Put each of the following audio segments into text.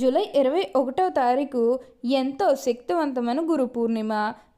July ఇరవై ఒకటవ తారీఖు ఎంతో శక్తివంతమైన గురు పూర్ణిమ.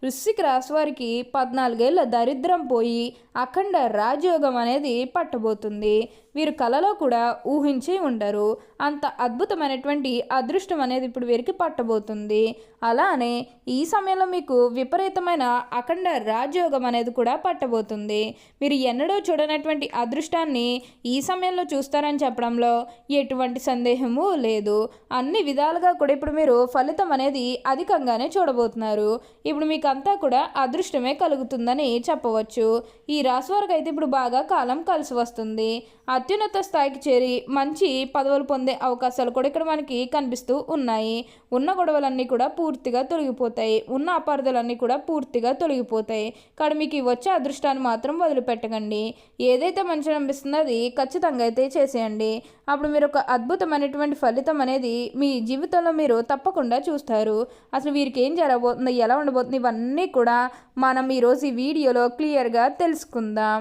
వృశ్చిక రాశి వారికి పద్నాలుగేళ్ళ దరిద్రం పోయి అఖండ రాజయోగం అనేది పట్టబోతుంది. వీరు కలలో కూడా ఊహించి ఉండరు. అంత అద్భుతమైనటువంటి అదృష్టం అనేది ఇప్పుడు వీరికి పట్టబోతుంది. అలానే ఈ సమయంలో మీకు విపరీతమైన అఖండ రాజయోగం అనేది కూడా పట్టబోతుంది. మీరు ఎన్నడూ చూడనటువంటి అదృష్టాన్ని ఈ సమయంలో చూస్తారని చెప్పడంలో ఎటువంటి సందేహము లేదు. అన్ని విధాలుగా కూడా ఇప్పుడు మీరు ఫలితం అనేది అధికంగానే చూడబోతున్నారు. ఇప్పుడు మీకు అంతా కూడా అదృష్టమే కలుగుతుందని చెప్పవచ్చు. ఈ రాశి వారికి అయితే ఇప్పుడు బాగా కాలం కలిసి వస్తుంది. అత్యున్నత స్థాయికి చేరి మంచి పదవులు పొందే అవకాశాలు కూడా ఇక్కడ మనకి కనిపిస్తూ ఉన్నాయి. ఉన్న గొడవలన్నీ కూడా పూర్తిగా తొలగిపోతాయి. ఉన్న అపార్థాలన్నీ కూడా పూర్తిగా తొలగిపోతాయి. కానీ మీకు వచ్చే అదృష్టాన్ని మాత్రం వదిలిపెట్టకండి. ఏదైతే మంచి అనిపిస్తుందో అది ఖచ్చితంగా అయితే చేసేయండి. అప్పుడు మీరు ఒక అద్భుతమైనటువంటి ఫలితం అనేది మీ జీవితంలో మీరు తప్పకుండా చూస్తారు. అసలు వీరికి ఏం జరగబోతుంది ఎలా ఉండబోతుంది ఇవన్నీ కూడా మనం ఈరోజు ఈ వీడియోలో క్లియర్గా తెలుసుకుందాం.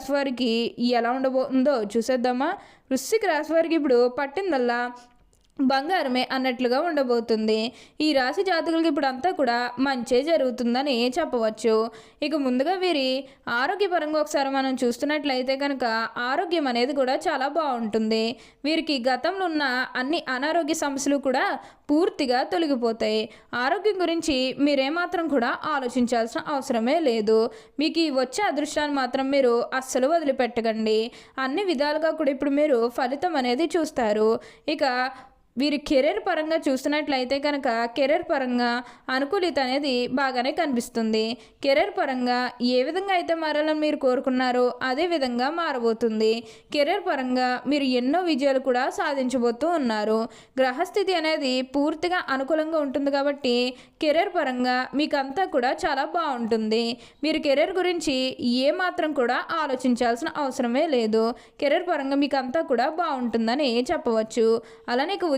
రాశి వారికి ఎలా ఉండబోతుందో చూసేద్దామా? వృశ్చిక రాశి వారికి ఇప్పుడు పట్టిందల్లా బంగారమే అన్నట్లుగా ఉండబోతుంది. ఈ రాశి జాతకులకి ఇప్పుడు అంతా కూడా మంచే జరుగుతుందని చెప్పవచ్చు. ఇక ముందుగా వీరి ఆరోగ్యపరంగా ఒకసారి మనం చూస్తున్నట్లయితే కనుక ఆరోగ్యం అనేది కూడా చాలా బాగుంటుంది. వీరికి గతంలో ఉన్న అన్ని అనారోగ్య సమస్యలు కూడా పూర్తిగా తొలగిపోతాయి. ఆరోగ్యం గురించి మీరేమాత్రం కూడా ఆలోచించాల్సిన అవసరమే లేదు. మీకు ఈ వచ్చే అదృష్టాన్ని మాత్రం మీరు అస్సలు వదిలిపెట్టకండి. అన్ని విధాలుగా కూడా ఇప్పుడు మీరు ఫలితం అనేది చూస్తారు. ఇక వీరి కెరీర్ పరంగా చూసినట్లయితే కనుక కెరీర్ పరంగా అనుకూలిత అనేది బాగానే కనిపిస్తుంది. కెరీర్ పరంగా ఏ విధంగా అయితే మారాలని మీరు కోరుకున్నారో అదే విధంగా మారబోతుంది. కెరీర్ పరంగా మీరు ఎన్నో విజయాలు కూడా సాధించబోతూ ఉన్నారు. గ్రహస్థితి అనేది పూర్తిగా అనుకూలంగా ఉంటుంది కాబట్టి కెరీర్ పరంగా మీకు అంతా కూడా చాలా బాగుంటుంది. మీరు కెరీర్ గురించి ఏ మాత్రం కూడా ఆలోచించాల్సిన అవసరమే లేదు. కెరీర్ పరంగా మీకు అంతా కూడా బాగుంటుందని చెప్పవచ్చు. అలానే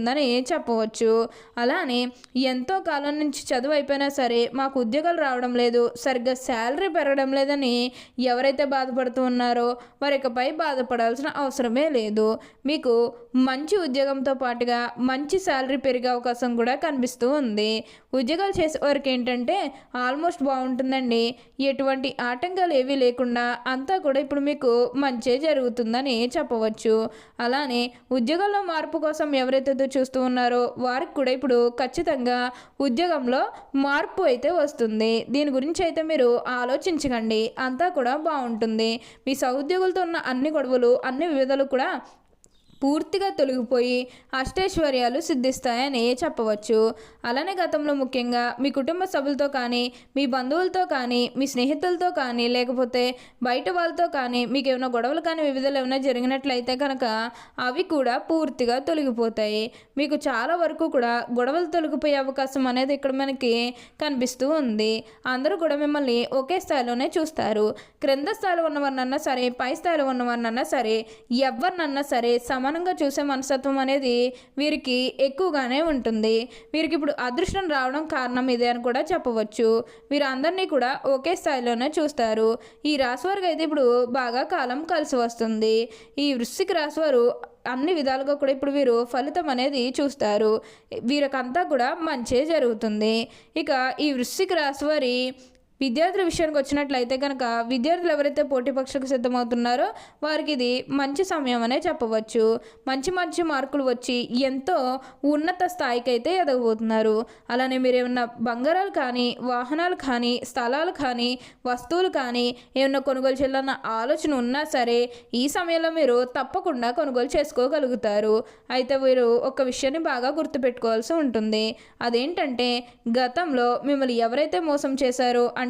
ఉంటుందని చెప్పవచ్చు. అలానే ఎంతో కాలం నుంచి చదువు అయిపోయినా సరే మాకు ఉద్యోగాలు రావడం లేదు సరిగ్గా శాలరీ పెరగడం లేదని ఎవరైతే బాధపడుతూ ఉన్నారో వారికపై బాధపడాల్సిన అవసరమే లేదు. మీకు మంచి ఉద్యోగంతో పాటుగా మంచి శాలరీ పెరిగే అవకాశం కూడా కనిపిస్తూ ఉంది. ఉద్యోగాలు చేసే వారికి ఏంటంటే ఆల్మోస్ట్ బాగుంటుందండి. ఎటువంటి ఆటంకాలు ఏవీ లేకుండా అంతా కూడా ఇప్పుడు మీకు మంచే జరుగుతుందని చెప్పవచ్చు. అలానే ఉద్యోగంలో మార్పు కోసం ఎవరైతే చూస్తూ ఉన్నారో వారికి కూడా ఇప్పుడు ఖచ్చితంగా ఉద్యోగంలో మార్పు అయితే వస్తుంది. దీని గురించి అయితే మీరు ఆలోచించకండి. అంతా కూడా బాగుంటుంది. మీ సహోద్యోగులతో ఉన్న అన్ని గొడవలు అన్ని వివిధలు కూడా పూర్తిగా తొలగిపోయి అష్టైశ్వర్యాలు సిద్ధిస్తాయని చెప్పవచ్చు. అలానే గతంలో ముఖ్యంగా మీ కుటుంబ సభ్యులతో కానీ మీ బంధువులతో కానీ మీ స్నేహితులతో కానీ లేకపోతే బయట వాళ్ళతో కానీ మీకు ఏమైనా గొడవలు కానీ వివిధలు ఏమైనా జరిగినట్లయితే కనుక అవి కూడా పూర్తిగా తొలగిపోతాయి. మీకు చాలా వరకు కూడా గొడవలు తొలగిపోయే అవకాశం అనేది ఇక్కడ మనకి కనిపిస్తూ ఉంది. అందరూ కూడా మిమ్మల్ని ఒకే స్థాయిలోనే చూస్తారు. క్రింద స్థాయిలో ఉన్నవారినన్నా సరే పై స్థాయిలో ఉన్నవారినన్నా సరే ఎవరినన్నా సరే సమ సమానంగా చూసే మనస్తత్వం అనేది వీరికి ఎక్కువగానే ఉంటుంది. వీరికి ఇప్పుడు అదృష్టం రావడం కారణం ఇదే అని కూడా చెప్పవచ్చు. వీరు అందరినీ కూడా ఒకే స్థాయిలోనే చూస్తారు. ఈ రాశి వారికి అయితే ఇప్పుడు బాగా కాలం కలిసి వస్తుంది. ఈ వృశ్చిక రాశి వారు అన్ని విధాలుగా కూడా ఇప్పుడు వీరు ఫలితం అనేది చూస్తారు. వీరికంతా కూడా మంచే జరుగుతుంది. ఇక ఈ వృశ్చిక రాశి వారి విద్యార్థుల విషయానికి వచ్చినట్లయితే కనుక విద్యార్థులు ఎవరైతే పోటీ పరీక్షలకు సిద్ధమవుతున్నారో వారికి ఇది మంచి సమయం అనే చెప్పవచ్చు. మంచి మంచి మార్కులు వచ్చి ఎంతో ఉన్నత స్థాయికి అయితే ఎదగబోతున్నారు. అలానే మీరు ఏమన్నా బంగారాలు కానీ వాహనాలు కానీ స్థలాలు కానీ వస్తువులు కానీ ఏమన్నా కొనుగోలు చేయాలన్న ఆలోచన ఉన్నా సరే ఈ సమయంలో మీరు తప్పకుండా కొనుగోలు చేసుకోగలుగుతారు. అయితే మీరు ఒక విషయాన్ని బాగా గుర్తుపెట్టుకోవాల్సి ఉంటుంది. అదేంటంటే గతంలో మిమ్మల్ని ఎవరైతే మోసం చేశారో అంటే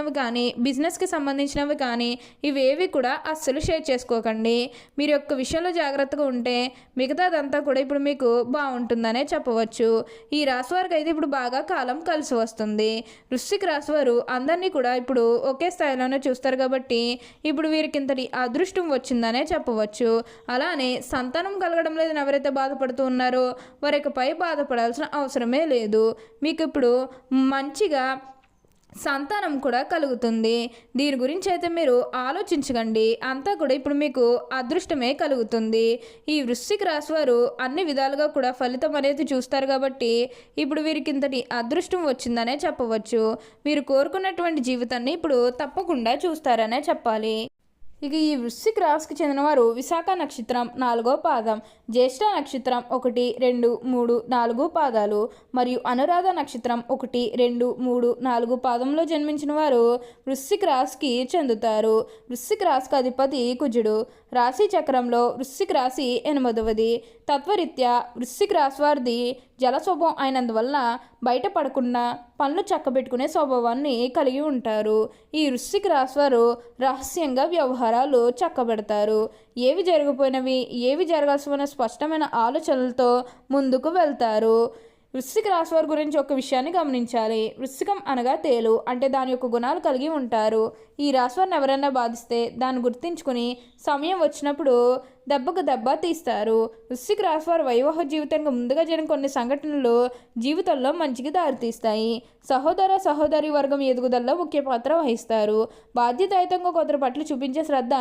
సంబంధించినవి కానీ బిజినెస్కి సంబంధించినవి కానీ ఇవేవి కూడా అస్సలు షేర్ చేసుకోకండి. మీరు యొక్క విషయంలో జాగ్రత్తగా ఉంటే మిగతాదంతా కూడా ఇప్పుడు మీకు బాగుంటుందనే చెప్పవచ్చు. ఈ రాశి వారికి అయితే ఇప్పుడు బాగా కాలం కలిసి వస్తుంది. వృశ్చిక రాశి వారు అందరినీ కూడా ఇప్పుడు ఒకే స్థాయిలోనే చూస్తారు కాబట్టి ఇప్పుడు వీరికి ఇంతటి అదృష్టం వచ్చిందనే చెప్పవచ్చు. అలానే సంతానం కలగడం లేదని ఎవరైతే బాధపడుతూ ఉన్నారో వారికపై బాధపడాల్సిన అవసరమే లేదు. మీకు ఇప్పుడు మంచిగా సంతానం కూడా కలుగుతుంది. దీని గురించి అయితే మీరు ఆలోచించకండి. అంతా కూడా ఇప్పుడు మీకు అదృష్టమే కలుగుతుంది. ఈ వృశ్చిక రాశి వారు అన్ని విధాలుగా కూడా ఫలితం అనేది చూస్తారు కాబట్టి ఇప్పుడు వీరికి ఇంతటి అదృష్టం వచ్చిందనే చెప్పవచ్చు. మీరు కోరుకున్నటువంటి జీవితాన్ని ఇప్పుడు తప్పకుండా చూస్తారనే చెప్పాలి. ఇక ఈ వృశ్చిక రాశికి చెందినవారు విశాఖ నక్షత్రం నాలుగో పాదం జ్యేష్ఠ నక్షత్రం ఒకటి రెండు మూడు నాలుగు పాదాలు మరియు అనురాధ నక్షత్రం ఒకటి రెండు మూడు నాలుగు పాదంలో జన్మించిన వారు వృశ్చిక రాశికి చెందుతారు. వృశ్చిక రాశికి అధిపతి కుజుడు. రాశి చక్రంలో వృశ్చిక రాశి ఎనిమిదవది. తత్వరీత్యా వృశ్చిక రాశి వారిది జల స్వభావం అయినందువల్ల బయటపడకుండా పనులు చక్కబెట్టుకునే స్వభావాన్ని కలిగి ఉంటారు. ఈ వృశ్చిక రాశి వారు రహస్యంగా వ్యవహారాలు చక్కబెడతారు. ఏవి జరిగిపోయినవి ఏవి జరగాల్సి ఉన్న స్పష్టమైన ఆలోచనలతో ముందుకు వెళ్తారు. వృశ్చిక రాశి వారి గురించి ఒక విషయాన్ని గమనించాలి. వృశ్చికం అనగా తేలు అంటే దాని యొక్క గుణాలు కలిగి ఉంటారు. ఈ రాశి వారిని ఎవరైనా బాధిస్తే దాన్ని గుర్తించుకుని సమయం వచ్చినప్పుడు దెబ్బకు దెబ్బ తీస్తారు. వృశ్చిక రాశి వారి వైవాహ జీవితానికి ముందుగా జరిగిన కొన్ని సంఘటనలు జీవితంలో మంచికి దారితీస్తాయి. సహోదర సహోదరి వర్గం ఎదుగుదలలో ముఖ్య పాత్ర వహిస్తారు. బాధ్యతాయుతంగా కొందరి పట్ల చూపించే శ్రద్ధ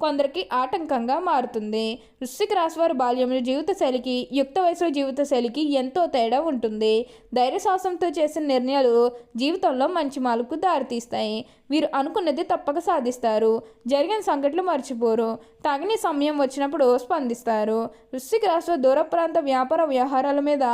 కొందరికి ఆటంకంగా మారుతుంది. వృశ్చిక రాశి వారి బాల్యంలో జీవిత శైలికి యుక్త వయసులో జీవిత శైలికి ఎంతో తేడా ఉంటుంది. ధైర్యసాహసంతో చేసిన నిర్ణయాలు జీవితంలో మంచి మాలకు దారితీస్తాయి. వీరు అనుకున్నది తప్పక సాధిస్తారు. జరిగిన సంఘటనలు మర్చిపోరు. తగిన సమయం వచ్చినప్పుడు స్పందిస్తారు. వృశ్చిక రాష్ట్ర దూర ప్రాంత వ్యాపార వ్యవహారాల మీద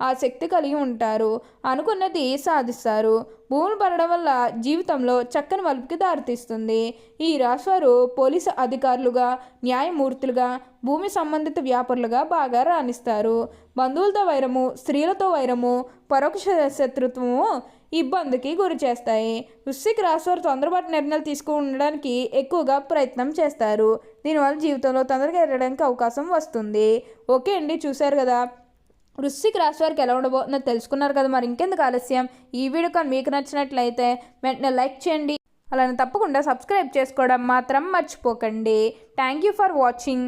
ఆసక్తి కలిగి ఉంటారు. అనుకున్నది సాధిస్తారు. భూములు పడడం వల్ల జీవితంలో చక్కని మలుపుకి దారితీస్తుంది. ఈ రాశివారు పోలీసు అధికారులుగా న్యాయమూర్తులుగా భూమి సంబంధిత వ్యాపారులుగా బాగా రాణిస్తారు. బంధువులతో వైరము స్త్రీలతో వైరము పరోక్ష శత్రుత్వము ఇబ్బందికి గురి చేస్తాయి. వృశ్చిక రాశివారు తొందరపాటు నిర్ణయాలు తీసుకుని ఉండడానికి ఎక్కువగా ప్రయత్నం చేస్తారు. దీనివల్ల జీవితంలో తొందరగా ఎరగడానికి అవకాశం వస్తుంది. ఓకే అండి చూశారు కదా. వృశ్చిక రాశి వారికి ఎలా ఉండబోతుందో తెలుసుకున్నారు కదా. మరి ఇంకెందుకు ఆలస్యం? ఈ వీడియో కానీ మీకు నచ్చినట్లయితే వెంటనే లైక్ చేయండి. అలానే తప్పకుండా సబ్స్క్రైబ్ చేసుకోవడం మాత్రం మర్చిపోకండి. Thank you for watching.